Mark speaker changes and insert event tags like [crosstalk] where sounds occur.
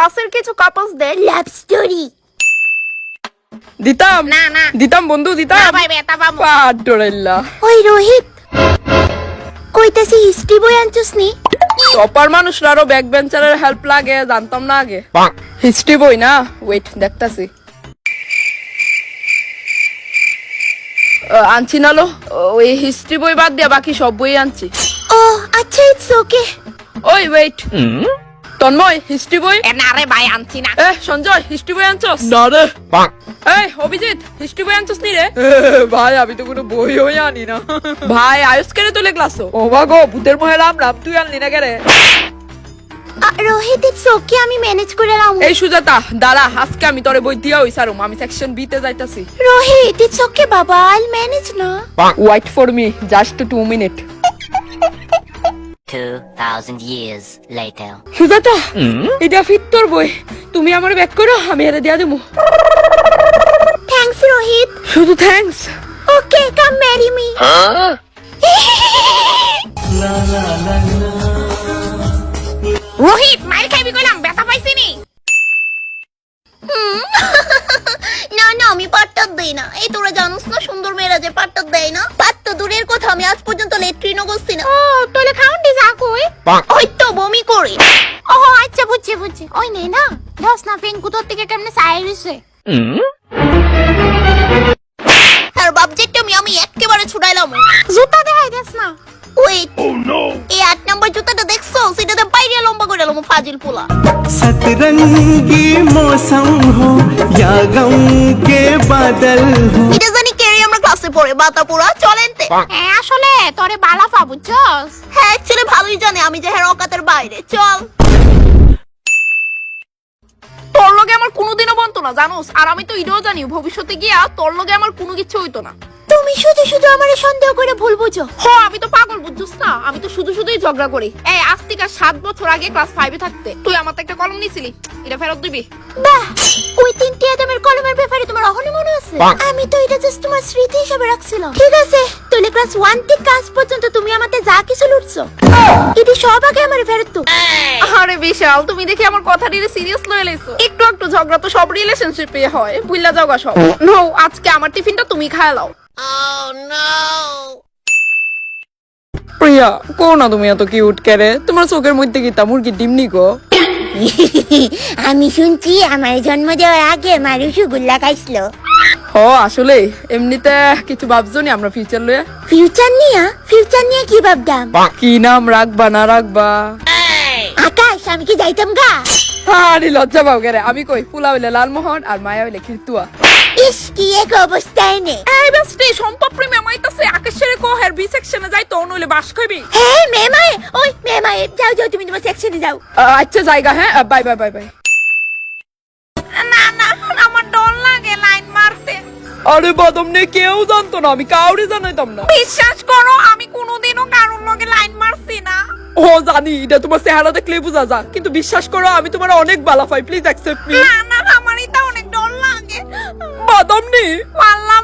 Speaker 1: ক্লাসের কিছু কাপলসদের love story
Speaker 2: দিতাম।
Speaker 1: না না।
Speaker 2: দিতাম বন্ধু
Speaker 1: না
Speaker 2: দিতাম
Speaker 1: ভাই বেটা পাবো
Speaker 2: পাড্ডরেল্লা
Speaker 3: ওই রোহিত। কইতাছি হিস্ট্রি বই আনছস নি?
Speaker 2: টপার মানুষরা আরও ব্যাক বেঞ্চারের হেল্প লাগে জানতাম না আগে। হিস্ট্রি বই না? ওয়েট দেখতাছি। আনছি না লো ওই হিস্ট্রি বই বাদ দিয়া বাকি সব বই আনছি।
Speaker 3: ও আচ্ছা ইটস ওকে
Speaker 2: ওই ওয়েট তন্ময় হিস্ট্রি বই?
Speaker 1: এ না রে ভাই আনছি না।
Speaker 2: এ সঞ্জয় হিস্ট্রি বই আনছস? না রে। এই অভিজিৎ হিস্ট্রি বই আনছস নি রে? ভাই আমি তো কোনো বই হই আনি না। ভাই আয়ুষ কেড়ে তুলে ক্লাস ও? গো ভূতের মহে রাম রাম তুই আনলি না কেরে?
Speaker 3: রোহিত ইটস ওকে আমি ম্যানেজ করে নাও
Speaker 2: এই সুজাতা দাঁড়া আজকে আমি তোরে বই দিয়া হই সারুম আমি সেকশন বিতে যাইতাছি।
Speaker 3: রোহিত ইটস ওকে বাবা আইল ম্যানেজ না।
Speaker 2: Wait for me just two minute
Speaker 4: 2,000 years later.
Speaker 2: Sujata এটা ফিট তোর বই। তুমি আমার ব্যাক করো আমি এর দিয়া দেবো
Speaker 3: থ্যাঙ্কস রোহিত
Speaker 2: শুধু thanks
Speaker 3: okay come marry me
Speaker 1: Rohit mile খাইবি কইলাম বেটা পাইছি নি [laughs]
Speaker 3: না না আমি পাট্টা দেই না। এই তোরা ওই তো বমি করি
Speaker 1: ও আচ্ছা বুঝছি বুঝছি ওই নেই না দশ না ফেন কুতর থেকে কেমনে সাইড হইছে
Speaker 3: আর বাবজেটটা আমি আমি একেবারে ছুড়াইলাম
Speaker 1: জুতা দেখাই দেস না
Speaker 3: ওয়েট এই আট নাম্বার জুতাটা দেখছো সেটাতে বাইরে লম্বা করে এলাম ফাজিল পোলা
Speaker 5: सतरंगी मौसम हो या गम के बादल हो
Speaker 3: এটা জানি কে আমরা মাথা পুরা চলেন তে।
Speaker 1: হ্যাঁ আসলে তোরে বালা পা বুঝছস?
Speaker 3: হ্যাঁ ছেলে ভালোই জানে আমি যে হ্যাঁ অকাতের বাইরে চল।
Speaker 1: তোর লগে আমার কোনোদিনও বনতো না জানোস? আর আমি তো এটাও জানি ভবিষ্যতে গিয়া তোর লগে আমার কোনো কিছু হইতো না।
Speaker 3: তুমি শুধু শুধু আমারে সন্দেহ করে ভুল বুঝো।
Speaker 1: হ আমি তো পাগল বুঝছস না। আমি তো শুধু শুধুই ঝগড়া করি। এই আজ থেকে আর সাত বছর আগে ক্লাস ফাইভে থাকতে। তুই আমার তো একটা কলম নিছিলি। এটা ফেরত দিবি।
Speaker 3: বাহ! ওই তিনটি আদমের কলমের ব্যাপারে তোমার অহনি মনে আছে? আমি তো এটা জাস্ট তোমার স্মৃতি হিসেবে রাখছিলাম। ঠিক আছে তাহলে ক্লাস ওয়ান থেকে ক্লাস পর্যন্ত তুমি আমাতে যা কিছু লুটছো এটি সব আগে আমার ফেরত তো
Speaker 1: আরে বিশাল তুমি দেখি আমার কথা দিয়ে সিরিয়াস লয়ে লাইছো। একটু একটু ঝগড়া তো সব রিলেশনশিপে হয়। বুইলা যাওগা সব। নো আজকে আমার টিফিনটা তুমি খায় লাও।
Speaker 2: প্রিয়া কো না তুমি এত কিউট কেরে? তোমার চোখের মধ্যে কি তা মুরগি ডিমনি গো? [laughs]
Speaker 3: আমি শুনছি আমার জন্ম দেওয়ার আগে রসগোল্লা খাইছিল।
Speaker 2: হ আসলে এমনিতে কিছু ভাবছ নি আমরা ফিউচার লয়ে?
Speaker 3: ফিউচার নিয়ে? ফিউচার নিয়ে কি ভাবতাম
Speaker 2: কি নাম রাখবা না রাখবা?
Speaker 3: আকাশ আমি কি যাইতাম গা?
Speaker 2: আরে লজ্জা পাও কেরে। আমি কই ফুলা হইলে লালমোহন আর মায়া হইলে খিরতুয়া।
Speaker 3: ইস কি এক অবস্থায় নে।
Speaker 1: এই বেস্টি সম্পদ প্রেমে আমাইতাছে আকাশের কোহের বি সেকশনে যাই তো নইলে বাস খাইবি
Speaker 3: হ্যাঁ মেমায় ওই মেমায় যাও যাও তুমি তোমার সেকশনে যাও।
Speaker 2: আচ্ছা জায়গা হ্যাঁ বাই বাই বাই বাই।
Speaker 1: না না আমার ডর লাগে লাইন মারতে।
Speaker 2: আরে বাদম নে কেউ জানতো না আমি কাউরে জানাইতাম না।
Speaker 1: বিশ্বাস করো আমি কোনোদিনও কারোর লগে লাইন মারছি না।
Speaker 2: ও জানি এটা তোমার চেহারা দেখলে বোঝা যা কিন্তু বিশ্বাস করো আমি তোমার অনেক ভালো পাই প্লিজ অ্যাকসেপ্ট মি
Speaker 1: না না আমার